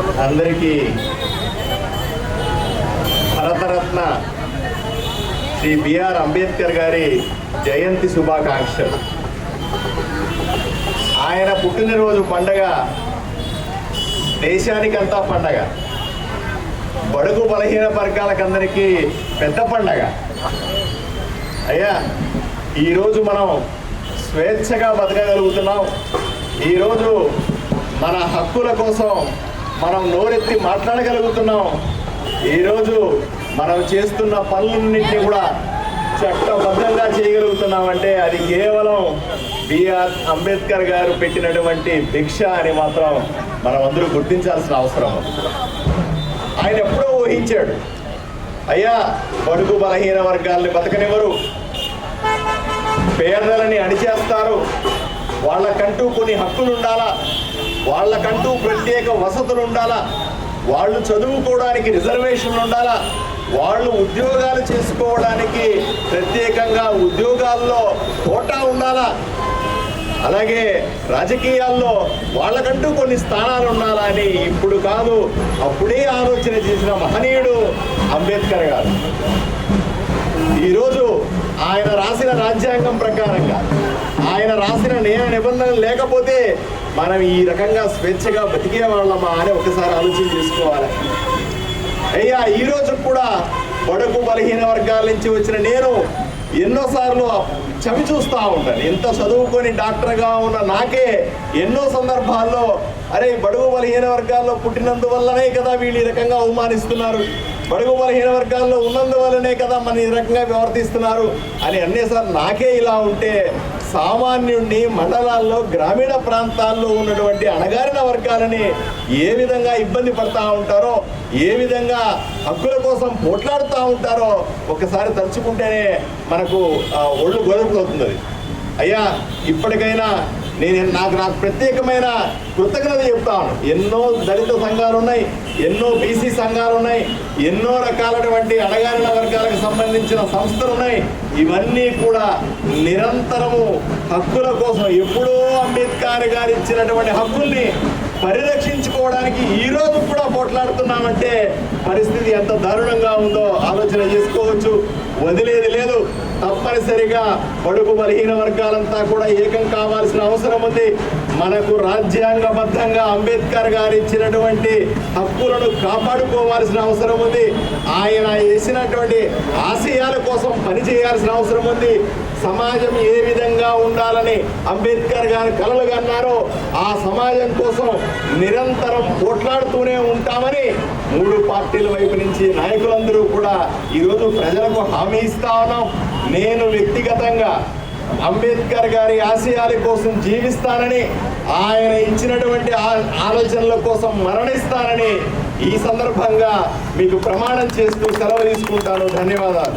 అందరికీ భరతరత్న శ్రీ బిఆర్ అంబేద్కర్ గారి జయంతి శుభాకాంక్షలు. ఆయన పుట్టినరోజు పండగ దేశానికంతా పండగ. బడుగు బలహీన వర్గాలకందరికీ పెద్ద పండగ. అయ్యా ఈరోజు మనం స్వేచ్ఛగా బతకగలుగుతున్నాం. ఈరోజు మన హక్కుల కోసం మనం నోరెత్తి మాట్లాడగలుగుతున్నాం. ఈరోజు మనం చేస్తున్న పనులన్నింటినీ కూడా చట్టబద్ధంగా చేయగలుగుతున్నామంటే అది కేవలం బిఆర్ అంబేద్కర్ గారు పెట్టినటువంటి భిక్ష అని మాత్రం మనం అందరూ గుర్తించాల్సిన అవసరం. ఆయన ఎప్పుడో ఊహించాడు. అయ్యా బడుగు బలహీన వర్గాల్ని బతకనివ్వరు. పేదలని అణిచేస్తారు. వాళ్ళకంటూ కొన్ని హక్కులు ఉండాలా? వాళ్ళకంటూ ప్రత్యేక వసతులు ఉండాలా? వాళ్ళు చదువుకోవడానికి రిజర్వేషన్లు ఉండాలా? వాళ్ళు ఉద్యోగాలు చేసుకోవడానికి ప్రత్యేకంగా ఉద్యోగాల్లో కోటా ఉండాలా? అలాగే రాజకీయాల్లో వాళ్ళకంటూ కొన్ని స్థానాలు ఉండాలా అని ఇప్పుడు కాదు అప్పుడే ఆలోచన చేసిన మహనీయుడు అంబేద్కర్ గారు. ఈరోజు ఆయన రాసిన రాజ్యాంగం ప్రకారంగా ఆయన రాసిన నియమ నిబంధనలు లేకపోతే మనం ఈ రకంగా స్వేచ్ఛగా బతికే వాళ్ళమా అని ఒకసారి ఆలోచన చేసుకోవాలి. అయ్యా ఈ రోజు కూడా బడుగు బలహీన వర్గాల నుంచి వచ్చిన నేను ఎన్నోసార్లు చవి చూస్తూ ఉంటాను. ఎంత చదువుకొని డాక్టర్గా ఉన్న నాకే ఎన్నో సందర్భాల్లో అరే బడుగు బలహీన వర్గాల్లో పుట్టినందువల్లనే కదా వీళ్ళు ఈ రకంగా అవమానిస్తున్నారు. బడుగు బలహీన వర్గాల్లో ఉన్నందువల్లనే కదా మన ఈ రకంగా ప్రవర్తిస్తున్నారు అని అన్నేసారి నాకే ఇలా ఉంటే సామాన్యుణ్ణి మండలాల్లో గ్రామీణ ప్రాంతాల్లో ఉన్నటువంటి అణగారిన వర్గాలని ఏ విధంగా ఇబ్బంది పడతా ఉంటారో ఏ విధంగా హక్కుల కోసం పోట్లాడుతూ ఉంటారో ఒకసారి తలుచుకుంటేనే మనకు ఒళ్ళు గొడవవుతుంది అయ్యా ఇప్పటికైనా నేను నాకు నాకు ప్రత్యేకమైన కృతజ్ఞత చెప్తాను. ఎన్నో దళిత సంఘాలు ఉన్నాయి ఎన్నో బీసీ సంఘాలు ఉన్నాయి ఎన్నో రకాలైనటువంటి అడగారిన వర్గాలకు సంబంధించిన సంస్థలు ఉన్నాయి. ఇవన్నీ కూడా నిరంతరము హక్కుల కోసం ఎప్పుడో అంబేద్కర్ గారు ఇచ్చినటువంటి హక్కుల్ని పరిరక్షించుకోవడానికి ఈ రోజు కూడా పోట్లాడుతున్నామంటే పరిస్థితి ఎంత దారుణంగా ఉందో ఆలోచన చేసుకోవచ్చు. వదిలేది లేదు. తప్పనిసరిగా బడుగు బలహీన వర్గాలంతా కూడా ఏకం కావాల్సిన అవసరం ఉంది. మనకు రాజ్యాంగబద్ధంగా అంబేద్కర్ గారు ఇచ్చినటువంటి హక్కులను కాపాడుకోవాల్సిన అవసరం ఉంది. ఆయన వేసినటువంటి ఆశయాల కోసం పనిచేయాల్సిన అవసరం ఉంది. సమాజం ఏ విధంగా ఉండాలని అంబేద్కర్ గారు కలలు కన్నారో ఆ సమాజం కోసం నిరంతరం పోట్లాడుతూనే ఉంటామని మూడు పార్టీల వైపు నుంచి నాయకులందరూ కూడా ఈరోజు ప్రజలకు హామీ ఇస్తా ఉన్నాం. నేను వ్యక్తిగతంగా అంబేద్కర్ గారి ఆశయాల కోసం జీవిస్తానని ఆయన ఇచ్చినటువంటి ఆ- ఆలోచనల కోసం మరణిస్తానని ఈ సందర్భంగా మీకు ప్రమాణం చేస్తూ సెలవు తీసుకుంటాను. ధన్యవాదాలు.